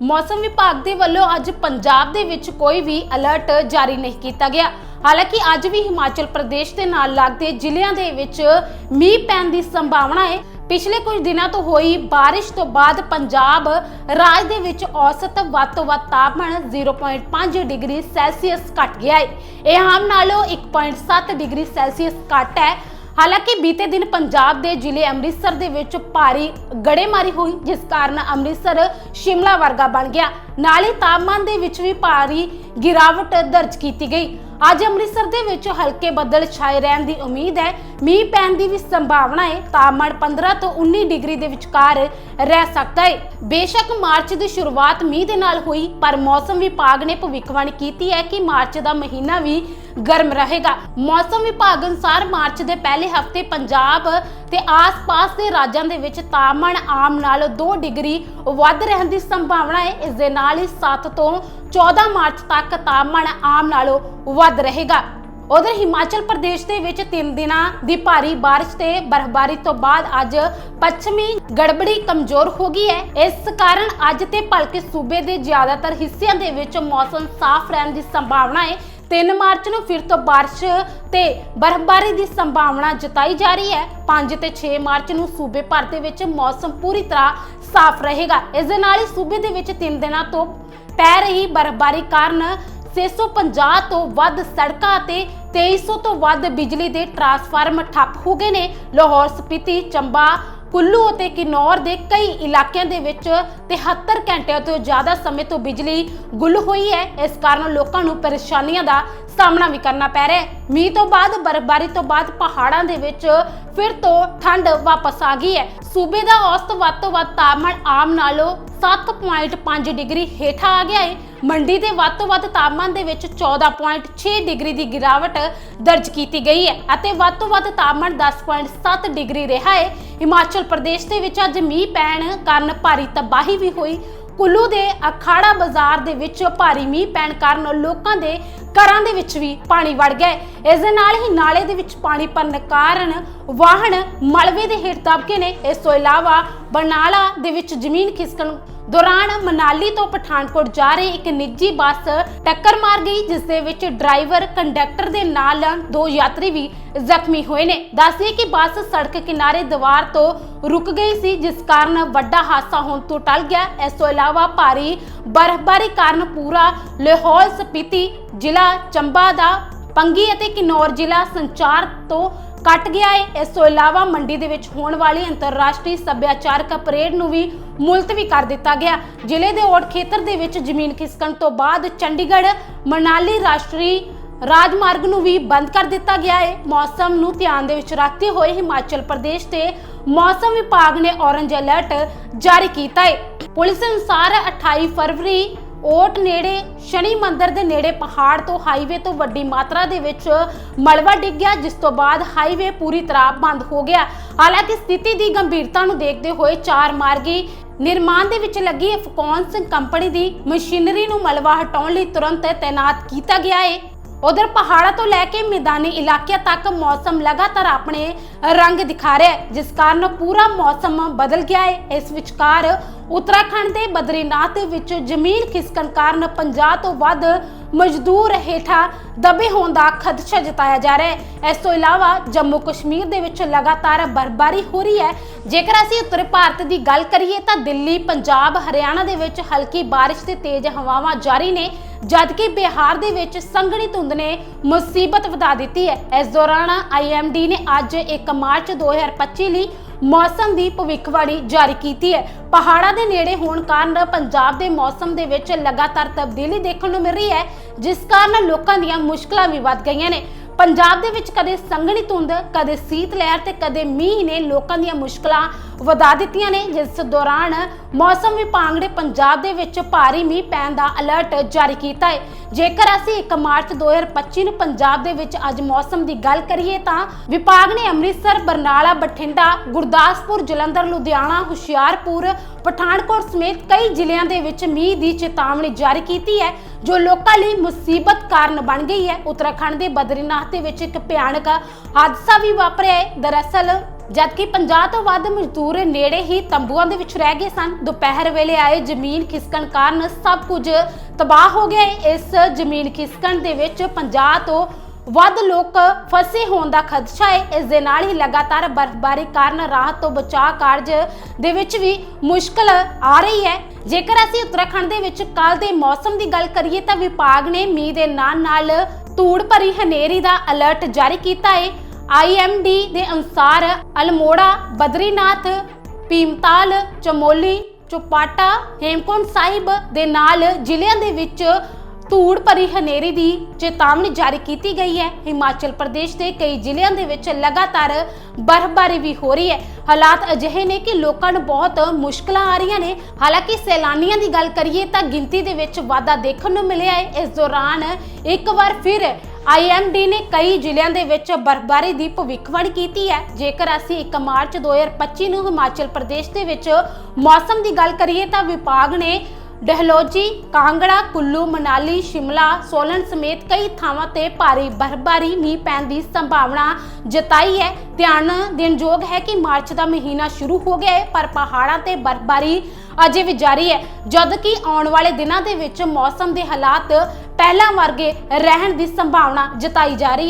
ਮੌਸਮ ਵਿਭਾਗ ਦੇ ਵੱਲੋਂ ਅੱਜ ਪੰਜਾਬ ਦੇ ਵਿੱਚ ਕੋਈ ਵੀ ਅਲਰਟ ਜਾਰੀ ਨਹੀਂ ਕੀਤਾ ਗਿਆ। ਹਾਲਾਂਕਿ ਅੱਜ ਵੀ ਹਿਮਾਚਲ ਪ੍ਰਦੇਸ਼ ਦੇ ਨਾਲ ਲੱਗਦੇ ਜ਼ਿਲ੍ਹਿਆਂ ਦੇ ਵਿੱਚ ਮੀਂਹ ਪੈਣ ਦੀ ਸੰਭਾਵਨਾ ਹੈ। ਪਿਛਲੇ ਕੁਝ ਦਿਨਾਂ ਤੋਂ ਹੋਈ ਬਾਰਿਸ਼ ਤੋਂ ਬਾਅਦ ਪੰਜਾਬ ਰਾਜ ਦੇ ਵਿੱਚ ਔਸਤ ਵੱਧ ਤੋਂ ਵੱਧ ਤਾਪਮਾਨ 0.5 ਡਿਗਰੀ ਸੈਲਸੀਅਸ ਘਟ ਗਿਆ ਹੈ। ਇਹ ਆਮ ਨਾਲੋਂ 1.7 ਡਿਗਰੀ ਸੈਲਸੀਅਸ ਘੱਟ ਹੈ। ਹਾਲਾਂਕਿ ਬੀਤੇ ਦਿਨ ਪੰਜਾਬ ਦੇ ਜ਼ਿਲ੍ਹੇ ਅੰਮ੍ਰਿਤਸਰ ਦੇ ਵਿੱਚ ਭਾਰੀ ਗੜੇਮਾਰੀ ਹੋਈ, ਜਿਸ ਕਾਰਨ ਅੰਮ੍ਰਿਤਸਰ ਸ਼ਿਮਲਾ ਵਰਗਾ ਬਣ ਗਿਆ। ਨਾਲ ਹੀ ਤਾਪਮਾਨ ਦੇ ਵਿੱਚ ਵੀ ਭਾਰੀ ਗਿਰਾਵਟ ਦਰਜ ਕੀਤੀ ਗਈ। ਅੱਜ ਅੰਮ੍ਰਿਤਸਰ ਦੇ ਵਿੱਚ ਹਲਕੇ ਬੱਦਲ ਛਾਏ ਰਹਿਣ ਦੀ ਉਮੀਦ ਹੈ। ਮੀਂਹ ਪੈਣ ਦੀ ਵੀ ਸੰਭਾਵਨਾ ਹੈ ਤਾਪਮਾਨ 15 ਤੋਂ 19 ਡਿਗਰੀ ਦੇ ਵਿਚਕਾਰ ਰਹਿ ਸਕਦਾ ਹੈ। ਬੇਸ਼ੱਕ ਮਾਰਚ ਦੀ ਸ਼ੁਰੂਆਤ ਮੀਂਹ ਦੇ ਨਾਲ ਹੋਈ, ਪਰ ਮੌਸਮ ਵਿਭਾਗ ਨੇ ਭਵਿੱਖਬਾਣੀ ਕੀਤੀ ਹੈ ਕਿ ਮਾਰਚ ਦਾ ਮਹੀਨਾ ਵੀ ਗਰਮ ਰਹੇਗਾ। ਮੌਸਮ ਵਿਭਾਗ ਅਨੁਸਾਰ ਮਾਰਚ ਦੇ ਪਹਿਲੇ ਹਫ਼ਤੇ ਪੰਜਾਬ ਤੇ ਆਸ-ਪਾਸ ਦੇ ਰਾਜਾਂ ਦੇ ਵਿੱਚ ਤਾਪਮਾਨ ਆਮ ਨਾਲੋਂ 2 ਡਿਗਰੀ ਵੱਧ ਰਹਿਣ ਦੀ ਸੰਭਾਵਨਾ ਹੈ। ਇਸ ਦੇ ਨਾਲ ਹੀ 7 ਤੋਂ 14 ਮਾਰਚ ਤੱਕ ਤਾਪਮਾਨ ਆਮ ਨਾਲੋਂ ਵੱਧ ਰਹੇਗਾ। ਉਧਰ ਹਿਮਾਚਲ ਪ੍ਰਦੇਸ਼ ਦੇ ਵਿੱਚ 3 ਦਿਨਾਂ ਦੀ ਭਾਰੀ ਬਾਰਿਸ਼ ਤੇ ਬਰਫ਼ਬਾਰੀ ਤੋਂ ਬਾਅਦ ਅੱਜ ਪੱਛਮੀ ਗੜਬੜੀ ਕਮਜ਼ੋਰ ਹੋ ਗਈ ਹੈ। ਇਸ ਕਾਰਨ ਅੱਜ ਤੇ ਭਲਕੇ ਸੂਬੇ ਦੇ ਜ਼ਿਆਦਾਤਰ ਹਿੱਸਿਆਂ ਦੇ ਵਿੱਚ ਮੌਸਮ ਸਾਫ਼ ਰਹਿਣ ਦੀ ਸੰਭਾਵਨਾ ਹੈ। 3 ਮਾਰਚ ਨੂੰ ਫਿਰ ਤੋਂ ਬਾਰਿਸ਼ ਤੇ ਬਰਫ਼ਬਾਰੀ ਦੀ ਸੰਭਾਵਨਾ ਜਤਾਈ ਜਾ ਰਹੀ ਹੈ। 5 ਤੇ 6 ਮਾਰਚ ਨੂੰ ਸੂਬੇ ਭਰ ਦੇ ਵਿੱਚ ਮੌਸਮ ਪੂਰੀ ਤਰ੍ਹਾਂ ਸਾਫ਼ ਰਹੇਗਾ। ਇਸ ਦੇ ਨਾਲ ਹੀ ਸੂਬੇ ਦੇ ਵਿੱਚ 3 ਦਿਨਾਂ ਤੋਂ ਪੈ ਰਹੀ ਬਰਫ਼ਬਾਰੀ ਕਾਰਨ 650 ਤੋਂ ਵੱਧ ਸੜਕਾਂ ਅਤੇ 2300 ਤੋਂ ਵੱਧ ਬਿਜਲੀ ਦੇ ਟਰਾਂਸਫਾਰਮ ਠੱਪ ਹੋ ਗਏ ਨੇ। ਲਾਹੌਰ, ਸਪੀਤੀ, ਚੰਬਾ, ਕੁੱਲੂ ਅਤੇ ਕਿਨੌਰ ਦੇ ਕਈ ਇਲਾਕਿਆਂ ਦੇ ਵਿੱਚ 73 ਘੰਟਿਆਂ ਤੋਂ ਜ਼ਿਆਦਾ ਸਮੇਂ ਤੋਂ ਬਿਜਲੀ ਗੁੱਲ ਹੋਈ ਹੈ। ਇਸ ਕਾਰਨ ਲੋਕਾਂ ਨੂੰ ਪਰੇਸ਼ਾਨੀਆਂ ਦਾ ਸਾਹਮਣਾ ਵੀ ਕਰਨਾ ਪੈ ਰਿਹਾ ਹੈ। ਮੀਂਹ ਤੋਂ ਬਾਅਦ, ਬਰਫ਼ਬਾਰੀ ਤੋਂ ਬਾਅਦ ਪਹਾੜਾਂ ਦੇ ਵਿੱਚ ਫਿਰ ਤੋਂ ਠੰਡ ਵਾਪਸ ਆ ਗਈ ਹੈ। ਸੂਬੇ ਦਾ ਔਸਤ ਵੱਧ ਤੋਂ ਵੱਧ ਤਾਪਮਾਨ ਆਮ ਨਾਲੋਂ 7.5 ਡਿਗਰੀ ਹੇਠਾਂ ਆ ਗਿਆ ਹੈ ਮੰਡੀ ਦੇ ਵੱਧ ਤੋਂ ਵੱਧ ਤਾਪਮਾਨ ਦੇ ਵਿੱਚ 14.6 ਡਿਗਰੀ ਦੀ ਗਿਰਾਵਟ ਦਰਜ ਕੀਤੀ ਗਈ ਹੈ ਅਤੇ ਵੱਧ ਤੋਂ ਵੱਧ ਤਾਪਮਾਨ 10.7 ਡਿਗਰੀ ਰਿਹਾ ਹੈ ਹਿਮਾਚਲ ਪ੍ਰਦੇਸ਼ ਦੇ ਵਿੱਚ ਅੱਜ ਮੀਂਹ ਪੈਣ ਕਾਰਨ ਭਾਰੀ ਤਬਾਹੀ ਵੀ ਹੋਈ। ਕੁੱਲੂ ਦੇ ਅਖਾੜਾ ਬਾਜ਼ਾਰ ਦੇ ਵਿੱਚ ਭਾਰੀ ਮੀਂਹ ਪੈਣ ਕਾਰਨ ਲੋਕਾਂ ਦੇ ਘਰਾਂ ਦੇ ਵਿੱਚ ਵੀ ਪਾਣੀ ਵੜ ਗਿਆ ਹੈ। ਇਸ ਦੇ ਨਾਲ ਹੀ ਨਾਲੇ ਦੇ ਵਿੱਚ ਪਾਣੀ ਭਰਨ ਕਾਰਨ ਵਾਹਨ ਮਲਬੇ ਦੇ ਹੇਠ ਦਬ ਗਏ ਨੇ। ਇਸ ਤੋਂ ਇਲਾਵਾ ਬਰਨਾਲਾ ਦੇ ਵਿੱਚ ਜ਼ਮੀਨ ਖਿਸਕਣ ਦੌਰਾਨ ਮਨਾਲੀ ਤੋਂ ਪਠਾਨਕੋਟ ਜਾ ਰਹੀ ਇੱਕ ਨਿੱਜੀ ਬੱਸ ਟੱਕਰ ਮਾਰ ਗਈ, ਜਿਸ ਦੇ ਵਿੱਚ ਡਰਾਈਵਰ, ਕੰਡਕਟਰ ਦੇ ਨਾਲ ਦੋ ਯਾਤਰੀ ਵੀ ਜ਼ਖਮੀ ਹੋਏ ਨੇ। ਦੱਸਦੇ ਕਿ ਬੱਸ ਸੜਕ ਕਿਨਾਰੇ ਦੀਵਾਰ ਤੋਂ ਰੁਕ ਗਈ ਸੀ, ਜਿਸ ਕਾਰਨ ਵੱਡਾ ਹਾਦਸਾ ਹੋਣ ਤੋਂ ਟਲ ਗਿਆ। ਇਸ ਤੋਂ ਇਲਾਵਾ ਭਾਰੀ ਬਰਫ਼ਬਾਰੀ ਕਾਰਨ ਪੂਰਾ ਲਾਹੌਲ ਸਪੀਤੀ ਜ਼ਿਲ੍ਹਾ ਚੰਬਾ ਦਾ ਪੰਗੀ ਅਤੇ ਕਿਨੌਰ ਜ਼ਿਲ੍ਹਾ ਸੰਚਾਰ ਤੋਂ ਕੱਟ ਗਿਆ ਹੈ ਇਸ ਤੋਂ ਇਲਾਵਾ ਮੰਡੀ ਦੇ ਵਿੱਚ ਹੋਣ ਵਾਲੀ ਅੰਤਰਰਾਸ਼ਟਰੀ ਸੱਭਿਆਚਾਰਕ ਪਰੇਡ ਨੂੰ ਵੀ ਮੁਲਤਵੀ ਕਰ ਦਿੱਤਾ ਗਿਆ। ਜ਼ਿਲ੍ਹੇ ਦੇ ਔੜ ਖੇਤਰ ਦੇ ਵਿੱਚ ਜ਼ਮੀਨ ਖਿਸਕਣ ਤੋਂ ਬਾਅਦ ਚੰਡੀਗੜ੍ਹ ਮਨਾਲੀ ਰਾਸ਼ਟਰੀ ਰਾਜਮਾਰਗ ਨੂੰ ਵੀ ਬੰਦ ਕਰ ਦਿੱਤਾ ਗਿਆ ਹੈ ਮੌਸਮ ਨੂੰ ਧਿਆਨ ਦੇ ਵਿੱਚ ਰੱਖਦੇ ਹੋਏ ਹਿਮਾਚਲ ਪ੍ਰਦੇਸ਼ ਤੇ ਮੌਸਮ ਵਿਭਾਗ ਨੇ ਔਰੰਜ ਅਲਰਟ ਜਾਰੀ ਕੀਤਾ ਹੈ ਪੁਲਿਸ ਅਨੁਸਾਰ 28 ਫਰਵਰੀ ਓਟ ਨੇੜੇ, ਸ਼ਨੀ ਮੰਦਰ ਦੇ ਨੇੜੇ ਪਹਾੜ ਤੋਂ ਹਾਈਵੇ ਤੋਂ ਵੱਡੀ ਮਾਤਰਾ ਦੇ ਵਿੱਚ ਮਲਵਾ ਡਿੱਗ ਗਿਆ, ਜਿਸ ਤੋਂ ਬਾਅਦ ਹਾਈਵੇ ਪੂਰੀ ਤਰ੍ਹਾਂ ਬੰਦ ਹੋ ਗਿਆ। ਹਾਲਾਂਕਿ ਸਥਿਤੀ ਦੀ ਗੰਭੀਰਤਾ ਨੂੰ ਦੇਖਦੇ ਹੋਏ ਚਾਰ ਮਾਰਗੀ ਨਿਰਮਾਣ ਦੇ ਵਿੱਚ ਲੱਗੀ ਅਫਕੌਨਸ ਕੰਪਨੀ ਦੀ ਮਸ਼ੀਨਰੀ ਨੂੰ ਮਲਵਾ ਹਟਾਉਣ ਲਈ ਤੁਰੰਤ ਤਾਇਨਾਤ ਕੀਤਾ ਗਿਆ ਹੈ ਉਧਰ ਪਹਾੜਾਂ ਤੋਂ ਲੈ ਕੇ ਮੈਦਾਨੀ ਇਲਾਕਿਆਂ ਤੱਕ ਮੌਸਮ ਲਗਾਤਾਰ ਆਪਣੇ ਰੰਗ ਦਿਖਾ ਰਿਹਾ ਹੈ, ਜਿਸ ਕਾਰਨ ਪੂਰਾ ਮੌਸਮ ਬਦਲ ਗਿਆ ਹੈ। ਇਸ ਵਿਚਕਾਰ ਉੱਤਰਾਖੰਡ ਦੇ ਬਦਰੀਨਾਥ ਵਿੱਚ ਜ਼ਮੀਨ ਖਿਸਕਣ ਕਾਰਨ 50 ਤੋਂ ਵੱਧ ਮਜ਼ਦੂਰ ਹੇਠਾਂ ਦਬੇ ਹੋਣ ਦਾ ਖਦਸ਼ਾ ਜਤਾਇਆ ਜਾ ਰਿਹਾ ਹੈ। ਇਸ ਤੋਂ ਇਲਾਵਾ ਜੰਮੂ ਕਸ਼ਮੀਰ ਦੇ ਵਿੱਚ ਲਗਾਤਾਰ ਬਰਬਾਰੀ ਹੋ ਰਹੀ ਹੈ। ਜੇਕਰ ਅਸੀਂ ਉੱਤਰ ਭਾਰਤ ਦੀ ਗੱਲ ਕਰੀਏ ਤਾਂ ਦਿੱਲੀ, ਪੰਜਾਬ, ਹਰਿਆਣਾ ਦੇ ਵਿੱਚ ਹਲਕੀ ਬਾਰਿਸ਼ ਤੇ ਤੇਜ਼ ਹਵਾਵਾਂ ਜਾਰੀ ਨੇ। ਜਦਕਿ ਬਿਹਾਰ ਦੇ ਵਿੱਚ ਸੰਘਣੀ ਧੁੰਦ ਨੇ ਮੁਸੀਬਤ ਵਧਾ ਦਿੱਤੀ ਹੈ। ਇਸ ਦੌਰਾਨ ਆਈਐਮਡੀ ਨੇ ਅੱਜ 1 ਮਾਰਚ 2025 ਲਈ ਮੌਸਮ ਦੀ ਭਵਿੱਖਬਾਣੀ ਜਾਰੀ ਕੀਤੀ ਹੈ। ਪਹਾੜਾਂ ਦੇ ਨੇੜੇ ਹੋਣ ਕਾਰਨ ਪੰਜਾਬ ਦੇ ਮੌਸਮ ਦੇ ਵਿੱਚ ਲਗਾਤਾਰ ਤਬਦੀਲੀ ਦੇਖਣ ਨੂੰ ਮਿਲ ਰਹੀ ਹੈ, ਜਿਸ ਕਾਰਨ ਲੋਕਾਂ ਦੀਆਂ ਮੁਸ਼ਕਲਾਂ ਵੀ ਵੱਧ ਗਈਆਂ ਨੇ। ਪੰਜਾਬ ਦੇ ਵਿੱਚ ਕਦੇ ਸੰਘਣੀ ਧੁੰਦ, ਕਦੇ ਸੀਤ ਲਹਿਰ ਤੇ ਕਦੇ ਮੀਂਹ ਨੇ ਲੋਕਾਂ ਦੀਆਂ ਮੁਸ਼ਕਲਾਂ ਵਧਾ ਦਿੱਤੀਆਂ ਨੇ। ਜਿਸ ਦੌਰਾਨ ਮੌਸਮ ਵਿਭਾਗ ਨੇ ਪੰਜਾਬ ਦੇ ਵਿੱਚ ਭਾਰੀ ਮੀਂਹ ਪੈਣ ਦਾ ਅਲਰਟ ਜਾਰੀ ਕੀਤਾ ਹੈ। ਜੇਕਰ ਅਸੀਂ 1 ਮਾਰਚ 2025 ਨੂੰ ਪੰਜਾਬ ਦੇ ਵਿੱਚ ਅੱਜ ਮੌਸਮ ਦੀ ਗੱਲ ਕਰੀਏ ਤਾਂ ਵਿਭਾਗ ਨੇ ਅੰਮ੍ਰਿਤਸਰ, ਬਰਨਾਲਾ, ਬਠਿੰਡਾ, ਗੁਰਦਾਸਪੁਰ, ਜਲੰਧਰ, ਲੁਧਿਆਣਾ, ਹੁਸ਼ਿਆਰਪੁਰ, ਪਠਾਨਕੋਟ ਸਮੇਤ ਕਈ ਜ਼ਿਲ੍ਹਿਆਂ ਦੇ ਵਿੱਚ ਮੀਂਹ ਦੀ ਚੇਤਾਵਨੀ ਜਾਰੀ ਕੀਤੀ ਹੈ, ਜੋ ਲੋਕਾਂ ਲਈ ਮੁਸੀਬਤ ਕਾਰਨ ਬਣ ਗਈ ਹੈ। ਉੱਤਰਾਖੰਡ ਦੇ ਬਦਰੀਨਾਥ ਦੇ ਵਿੱਚ ਇੱਕ ਭਿਆਨਕ ਹਾਦਸਾ ਵੀ ਵਾਪਰਿਆ ਹੈ। ਦਰਅਸਲ ਜਦਕਿ 50 ਤੋਂ ਵੱਧ ਮਜ਼ਦੂਰ ਨੇੜੇ ਹੀ ਤੰਬੂਆਂ ਦੇ ਵਿੱਚ ਰਹਿ ਗਏ ਸਨ। ਦੁਪਹਿਰ ਵੇਲੇ ਆਏ ਜ਼ਮੀਨ ਖਿਸਕਣ ਕਾਰਨ ਸਭ ਕੁਝ ਤਬਾਹ ਹੋ ਗਿਆ। ਇਸ ਜ਼ਮੀਨ ਖਿਸਕਣ ਦੇ ਵਿੱਚ 50 ਤੋਂ ਵੱਧ ਲੋਕ ਫਸੇ ਹੋਣ ਦਾ ਖਦਸ਼ਾ ਹੈ। ਇਸ ਦੇ ਨਾਲ ਹੀ ਲਗਾਤਾਰ ਬਰਫ਼ਬਾਰੀ ਕਾਰਨ ਰਾਹਤ ਤੋਂ ਬਚਾਅ ਕਾਰਜ ਦੇ ਵਿੱਚ ਵੀ ਮੁਸ਼ਕਲ ਆ ਰਹੀ ਹੈ। ਜੇਕਰ ਅਸੀਂ ਉੱਤਰਾਖੰਡ ਦੇ ਵਿੱਚ ਕੱਲ ਦੇ ਮੌਸਮ ਦੀ ਗੱਲ ਕਰੀਏ ਤਾਂ ਵਿਭਾਗ ਨੇ ਮੀਂਹ ਦੇ ਨਾਲ ਨਾਲ ਧੂੜ ਭਰੀ ਹਨੇਰੀ ਦਾ ਅਲਰਟ ਜਾਰੀ ਕੀਤਾ ਹੈ। ਆਈਐਮਡੀ ਦੇ ਅਨੁਸਾਰ ਅਲਮੋੜਾ, ਬਦਰੀਨਾਥ, ਭੀਮਤਾਲ, ਚਮੋਲੀ, ਚੁਪਾਟਾ, ਹੇਮਕੁੰਟ ਸਾਹਿਬ ਦੇ ਨਾਲ ਜ਼ਿਲ੍ਹਿਆਂ ਦੇ ਵਿੱਚ ਧੂੜ ਭਰੀ ਹਨੇਰੀ ਦੀ ਚੇਤਾਵਨੀ ਜਾਰੀ ਕੀਤੀ ਗਈ ਹੈ। ਹਿਮਾਚਲ ਪ੍ਰਦੇਸ਼ ਦੇ ਕਈ ਜ਼ਿਲ੍ਹਿਆਂ ਦੇ ਵਿੱਚ ਲਗਾਤਾਰ ਬਰਫ਼ਬਾਰੀ ਵੀ ਹੋ ਰਹੀ ਹੈ। ਹਾਲਾਤ ਅਜਿਹੇ ਨੇ ਕਿ ਲੋਕਾਂ ਨੂੰ ਬਹੁਤ ਮੁਸ਼ਕਲਾਂ ਆ ਰਹੀਆਂ ਨੇ। ਹਾਲਾਂਕਿ ਸੈਲਾਨੀਆਂ ਦੀ ਗੱਲ ਕਰੀਏ ਤਾਂ ਗਿਣਤੀ ਦੇ ਵਿੱਚ ਵਾਧਾ ਦੇਖਣ ਨੂੰ ਮਿਲਿਆ ਹੈ। ਇਸ ਦੌਰਾਨ ਇੱਕ ਵਾਰ ਫਿਰ ਆਈਐਮਡੀ ਨੇ ਕਈ ਜ਼ਿਲ੍ਹਿਆਂ ਦੇ ਵਿੱਚ ਬਰਫ਼ਬਾਰੀ ਦੀ ਭਵਿੱਖਬਾਣੀ ਕੀਤੀ ਹੈ। ਜੇਕਰ ਅਸੀਂ 1 ਮਾਰਚ 2025 ਨੂੰ ਹਿਮਾਚਲ ਪ੍ਰਦੇਸ਼ ਦੇ ਵਿੱਚ ਮੌਸਮ ਦੀ ਗੱਲ ਕਰੀਏ ਤਾਂ ਵਿਭਾਗ ਨੇ ਡਹਲੋਜੀ, ਕਾਂਗੜਾ, ਕੁੱਲੂ, ਮਨਾਲੀ, ਸ਼ਿਮਲਾ, ਸੋਲਨ ਸਮੇਤ ਕਈ ਥਾਵਾਂ ਤੇ ਭਾਰੀ ਬਰਫ਼ਬਾਰੀ, ਮੀਂਹ ਪੈਣ ਦੀ ਸੰਭਾਵਨਾ ਜਤਾਈ ਹੈ। ਧਿਆਨ ਦੇਣਯੋਗ ਹੈ ਕਿ ਮਾਰਚ ਦਾ ਮਹੀਨਾ ਸ਼ੁਰੂ ਹੋ ਗਿਆ ਹੈ, ਪਰ ਪਹਾੜਾਂ ਤੇ ਬਰਫ਼ਬਾਰੀ ਅਜੇ ਵੀ ਜਾਰੀ ਹੈ। ਜਦ ਕਿ ਆਉਣ ਵਾਲੇ ਦਿਨਾਂ ਦੇ ਵਿੱਚ ਮੌਸਮ ਦੇ ਹਾਲਾਤ ਪਹਿਲਾਂ ਵਰਗੇ ਰਹਿਣ ਦੀ ਸੰਭਾਵਨਾ ਜਤਾਈ ਜਾ ਰਹੀ ਹੈ।